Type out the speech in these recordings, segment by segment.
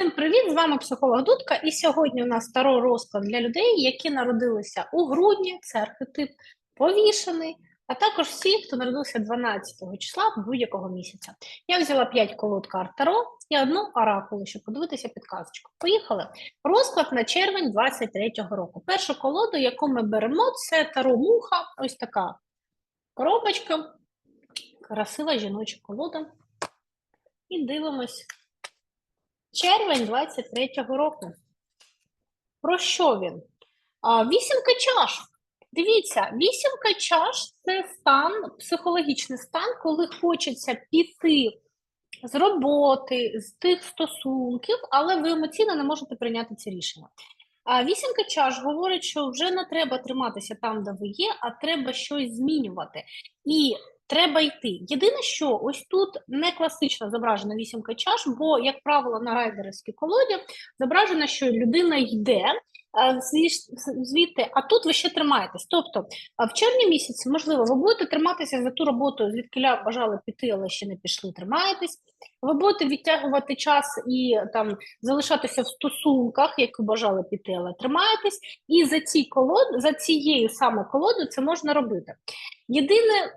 Всім привіт! З вами психолог Дудка. І сьогодні у нас старий розклад для людей, які народилися у грудні, це архетип повішений, а також всі, хто народився 12 числа будь-якого місяця. Я взяла 5 колод карт Таро і одну оракулу, щоб подивитися підказочку. Поїхали. Розклад на червень 23-го року. Першу колоду, яку ми беремо, це Таро Муха, ось така коробочка, красива жіноча колода. І дивимось. Червень 23-го року. Про що він? Вісімка чаш. Дивіться, вісімка чаш це стан, психологічний стан, коли хочеться піти з роботи, з тих стосунків, але ви емоційно не можете прийняти це рішення. А вісімка чаш говорить, що вже не треба триматися там, де ви є, а треба щось змінювати. І треба йти. Єдине, що ось тут не класично зображена вісімка чаш, бо, як правило, на райдерській колоді зображено, що людина йде звідти, а тут ви ще тримаєтесь. Тобто в червні місяці, можливо, ви будете триматися за ту роботу, звідки бажали піти, але ще не пішли, тримаєтесь. Ви будете відтягувати час і там залишатися в стосунках, які бажали піти, але тримаєтесь. І за ці колод, за цією саме колодою це можна робити. Єдине,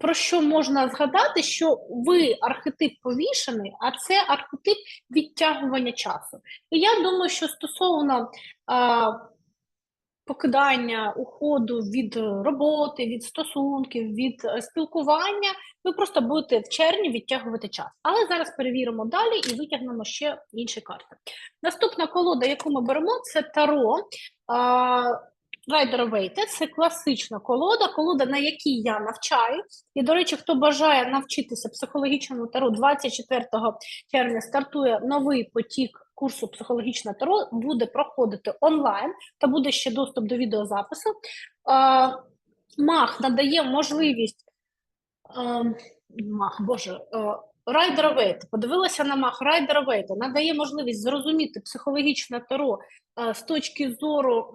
про що можна згадати, що ви архетип повішений, а це архетип відтягування часу. І я думаю, що стосовно а, покидання, уходу від роботи, від стосунків, від е, спілкування, ви просто будете в червні відтягувати час. Але зараз перевіримо далі і витягнемо ще інші карти. Наступна колода, яку ми беремо, це Таро. А, Rider Waite – це класична колода, колода, на якій я навчаю. І, до речі, хто бажає навчитися психологічному таро, 24 червня стартує новий потік курсу психологічне таро, буде проходити онлайн та буде ще доступ до відеозапису. Мах надає можливість. а, Мах, боже, Райдера Вейта, подивилася на мах Райдера Вейта, надає можливість зрозуміти психологічне таро е, з точки зору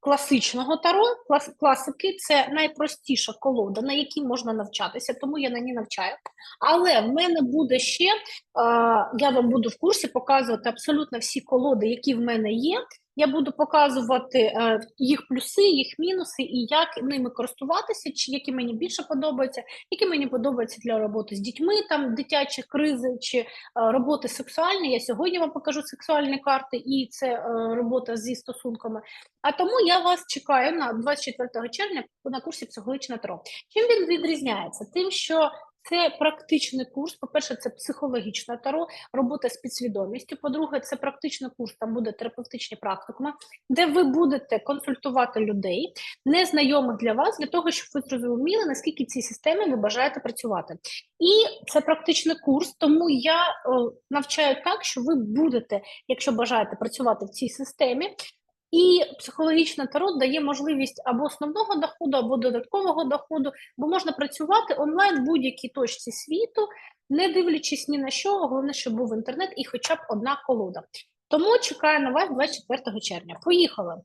класичного таро, клас, класики це найпростіша колода, на якій можна навчатися, тому я на ній навчаю. Але в мене буде ще, е, я вам буду в курсі показувати абсолютно всі колоди, які в мене є. Я буду показувати е, їх плюси, їх мінуси і як ними користуватися, чи які мені більше подобаються, які мені подобаються для роботи з дітьми, там дитячі кризи чи е, роботи сексуальні. Я сьогодні вам покажу сексуальні карти, і це е, робота зі стосунками. А тому я вас чекаю на 24 червня на курсі психологічне таро. Чим він відрізняється? Тим, що це практичний курс. По-перше, це психологічне таро, робота з підсвідомістю. По-друге, це практичний курс, там буде терапевтичні практикуми, де ви будете консультувати людей, незнайомих для вас, для того, щоб ви зрозуміли, наскільки цій системі ви бажаєте працювати. І це практичний курс, тому я е, навчаю так, що ви будете, якщо бажаєте працювати в цій системі. І психологічне таро дає можливість або основного доходу, або додаткового доходу, бо можна працювати онлайн в будь-якій точці світу, не дивлячись ні на що, головне, щоб був інтернет і хоча б одна колода. Тому чекаю на вас 24 червня. Поїхали.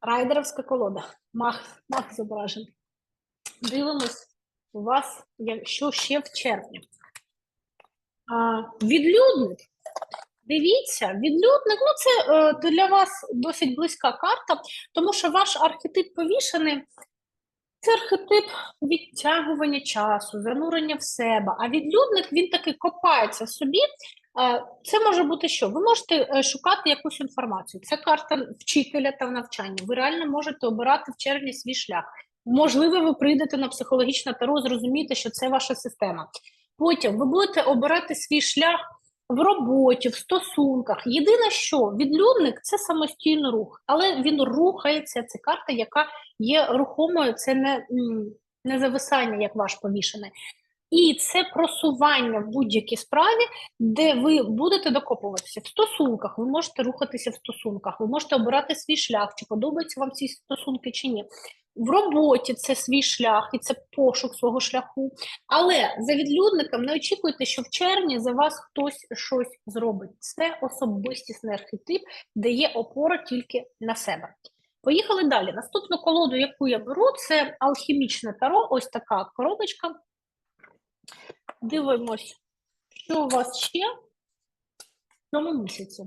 Райдеровська колода. Мах, мах зображений. Дивимось у вас, що ще в червні. А, відлюдник. Дивіться, відлюдник, ну це е, для вас досить близька карта, тому що ваш архетип повішений це архетип відтягування часу, занурення в себе. А відлюдник він таки копається собі. Е, Це може бути що? Ви можете е, шукати якусь інформацію. Це карта вчителя та навчання. Ви реально можете обирати в червні свій шлях. Можливо, ви прийдете на психологічне таро, зрозумієте, що це ваша система. Потім ви будете обирати свій шлях в роботі, в стосунках. Єдине, що відлюдник це самостійний рух, але він рухається. Це карта, яка є рухомою, це не, не зависання, як ваш повішений. І це просування в будь-якій справі, де ви будете докопуватися в стосунках. Ви можете рухатися в стосунках, ви можете обирати свій шлях, чи подобаються вам ці стосунки чи ні. В роботі це свій шлях і це пошук свого шляху. Але за відлюдником не очікуйте, що в червні за вас хтось щось зробить. Це особистісний архетип, де є опора тільки на себе. Поїхали далі. Наступну колоду, яку я беру, це алхімічне таро. Ось така коробочка. Дивимось, що у вас ще. в цьому місяці.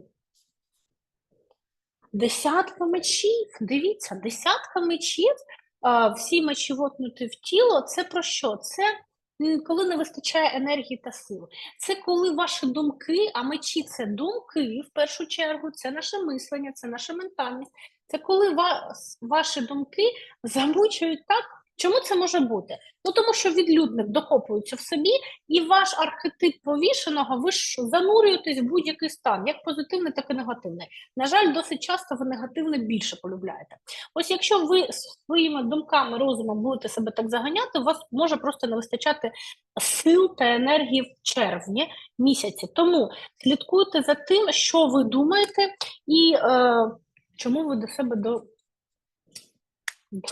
Десятка мечів. Дивіться, десятка мечів, всі мечі вотнути в тіло. Це про що? Це коли не вистачає енергії та сил. Це коли ваші думки, а мечі це думки в першу чергу, це наше мислення, це наша ментальність. Це коли вас, ваші думки замучують так. Чому це може бути? Ну тому що відлюдник докопується в собі, і ваш архетип повішеного, ви ж занурюєтесь в будь-який стан, як позитивний, так і негативний. На жаль, досить часто ви негативне більше полюбляєте. Ось якщо ви своїми думками, розумом будете себе так заганяти, у вас може просто не вистачати сил та енергії в червні місяці. Тому слідкуйте за тим, що ви думаєте, і е, чому ви до себе до...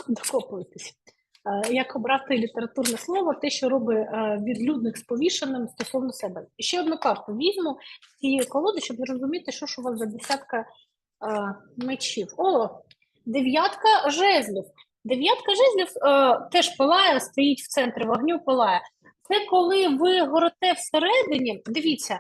докопуєтесь. Е, Як обрати літературне слово, те, що робить е, відлюдник з повішеним стосовно себе. І ще одну карту візьму з цієї колоди, щоб зрозуміти, що ж у вас за десятка е, мечів. О, дев'ятка жезлів. Дев'ятка жезлів теж пилає, стоїть в центрі вогню, пилає. Це коли ви горите всередині, дивіться,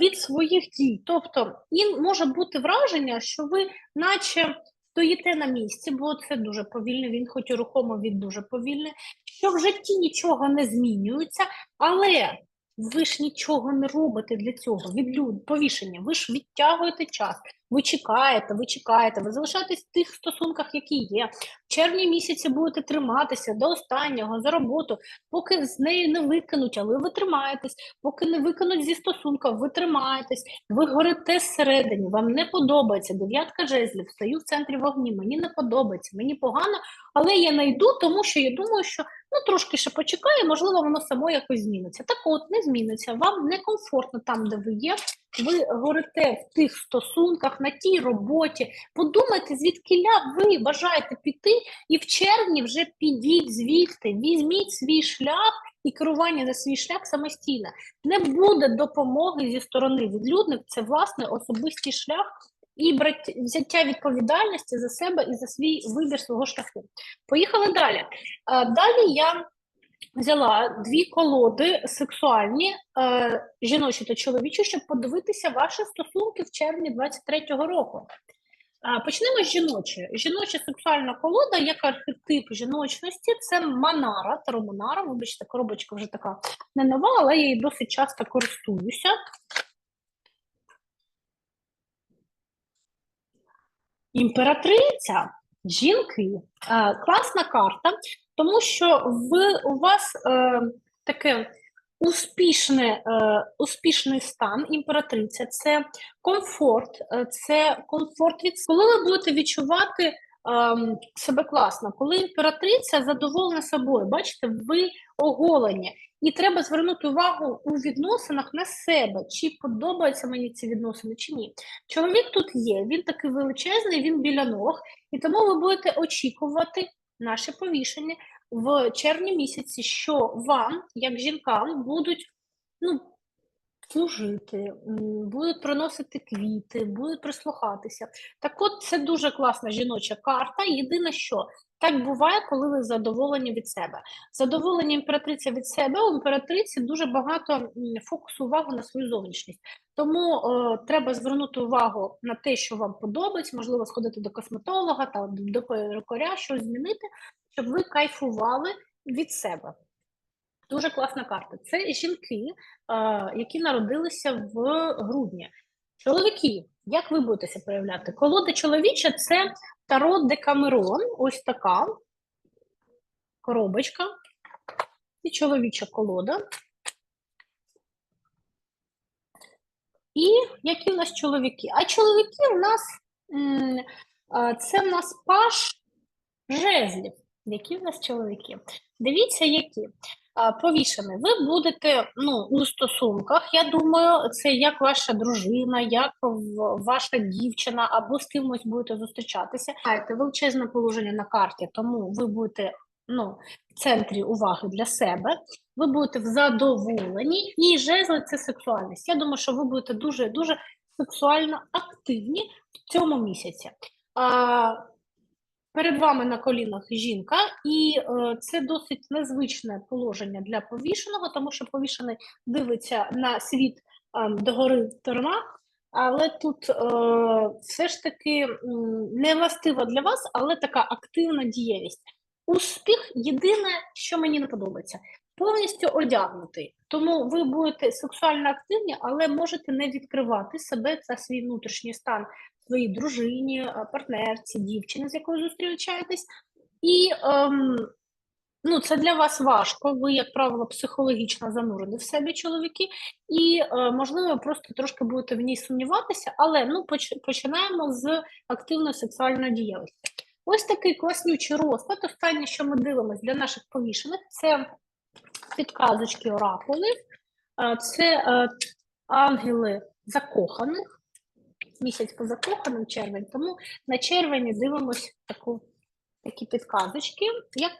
від своїх дій. Тобто, і може бути враження, що ви, наче стоїте на місці, бо це дуже повільно, він хоч і рухомо, він дуже повільний, що в житті нічого не змінюється, але ви ж нічого не робите для цього, відлюд, повішення, ви ж відтягуєте час, ви чекаєте, ви чекаєте, ви залишаєтесь в тих стосунках, які є. В червні місяці будете триматися до останнього за роботу, поки з неї не викинуть, але ви тримаєтесь, поки не викинуть зі стосунка, ви тримаєтесь, ви горите зсередині, вам не подобається. Дев'ятка жезлів, стою в центрі вогні, мені не подобається, мені погано, але я не йду, тому що я думаю, що ну трошки ще почекаю, можливо, воно само якось зміниться. Так от не зміниться. Вам некомфортно там, де ви є. Ви горите в тих стосунках, на тій роботі. Подумайте, звідкиля ви бажаєте піти, і в червні вже підіть звідти, візьміть свій шлях і керування за свій шлях самостійно. Не буде допомоги зі сторони відлюдник, це власне особистий шлях і взяття відповідальності за себе і за свій вибір свого шляху. Поїхали далі. Далі я взяла дві колоди сексуальні, е, жіночі та чоловічі, щоб подивитися ваші стосунки в червні 23-го року. Почнемо з жіночої. Жіноча сексуальна колода, як архетип жіночності, це Манара, Таро Манара. Вибачте, коробочка вже така не нова, але я її досить часто користуюся. Імператриця, жінки, е, класна карта, тому що в, у вас е, таке успішне, е, успішний стан імператриця, це комфорт, е, це комфорт від коли ви будете відчувати ем, себе класно, коли імператриця задоволена собою, бачите, ви оголені. І треба звернути увагу у відносинах на себе, чи подобаються мені ці відносини, чи ні. Чоловік тут є, він такий величезний, він біля ног, і тому ви будете очікувати наше повішення в червні місяці, що вам, як жінкам, будуть ну, служити, будуть приносити квіти, будуть прислухатися. Так от це дуже класна жіноча карта. Єдине, що так буває, коли ви задоволені від себе. Задоволення імператриця від себе, у імператриці дуже багато фокусу уваги на свою зовнішність. Тому е, треба звернути увагу на те, що вам подобається, можливо, сходити до косметолога та до перукаря, щось змінити, щоб ви кайфували від себе. Дуже класна карта. Це жінки, які народилися в грудні. Чоловіки, як ви будете проявляти? Колода чоловіча це Таро Декамерон, ось така коробочка. І чоловіча колода. І які в нас чоловіки? А чоловіки в нас це в нас паш жезлів. Які в нас чоловіки? Дивіться, які. А, Повішені. Ви будете ну, у стосунках. Я думаю, це як ваша дружина, як ваша дівчина, або з кимось будете зустрічатися. Маєте величезне положення на карті, тому ви будете ну, в центрі уваги для себе. Ви будете в задоволенні, і жезли це сексуальність. Я думаю, що ви будете дуже дуже сексуально активні в цьому місяці. А, Перед вами на колінах жінка, і е, це досить незвичне положення для повішеного, тому що повішений дивиться на світ е, догори торма, але тут е, все ж таки не властива для вас, але така активна дієвість. Успіх єдине, що мені не подобається, повністю одягнутий. Тому ви будете сексуально активні, але можете не відкривати себе за свій внутрішній стан своїй дружині, е, партнерці, дівчині, з якою зустрічаєтесь. І ем, ну, це для вас важко. Ви, як правило, психологічно занурені в себе чоловіки, і е, можливо, просто трошки будете в ній сумніватися, але ну поч- починаємо з активної сексуальної діяльності. Ось такий класнючий розклад. Останнє, що ми дивимося для наших повішених, це підказочки оракули, е, це е, ангели закоханих. Місяць по закоханим червень, тому на червені дивимось таку, такі підказочки, як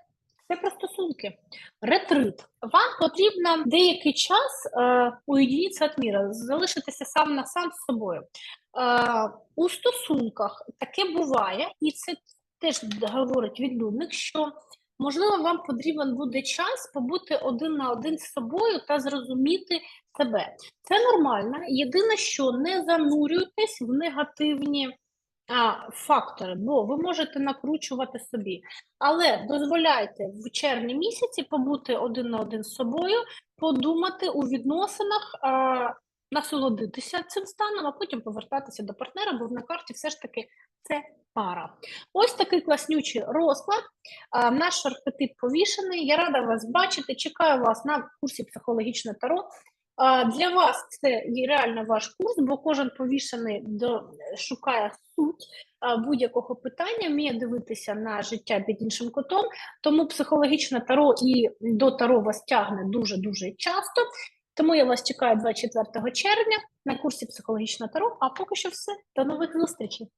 це про стосунки. Ретрит. Вам потрібно деякий час е, уєднитися від міра, залишитися сам на сам з собою. Е, у стосунках таке буває, і це теж говорить відлюдник, що можливо вам потрібен буде час побути один на один з собою та зрозуміти себе. Це нормально. Єдине, що не занурюйтесь в негативні а, фактори, бо ви можете накручувати собі. Але дозволяйте в червні місяці побути один на один з собою, подумати у відносинах, а, насолодитися цим станом, а потім повертатися до партнера, бо на карті все ж таки це пара. Ось такий класнючий розклад. Наш архетип повішений. Я рада вас бачити. Чекаю вас на курсі психологічне таро. Для вас це реально ваш курс, бо кожен повішений до, шукає суть будь-якого питання, вміє дивитися на життя під іншим кутом. Тому психологічне таро і до таро вас тягне дуже-дуже часто. Тому я вас чекаю 24 червня на курсі психологічна таро. А поки що все. До нових зустрічей.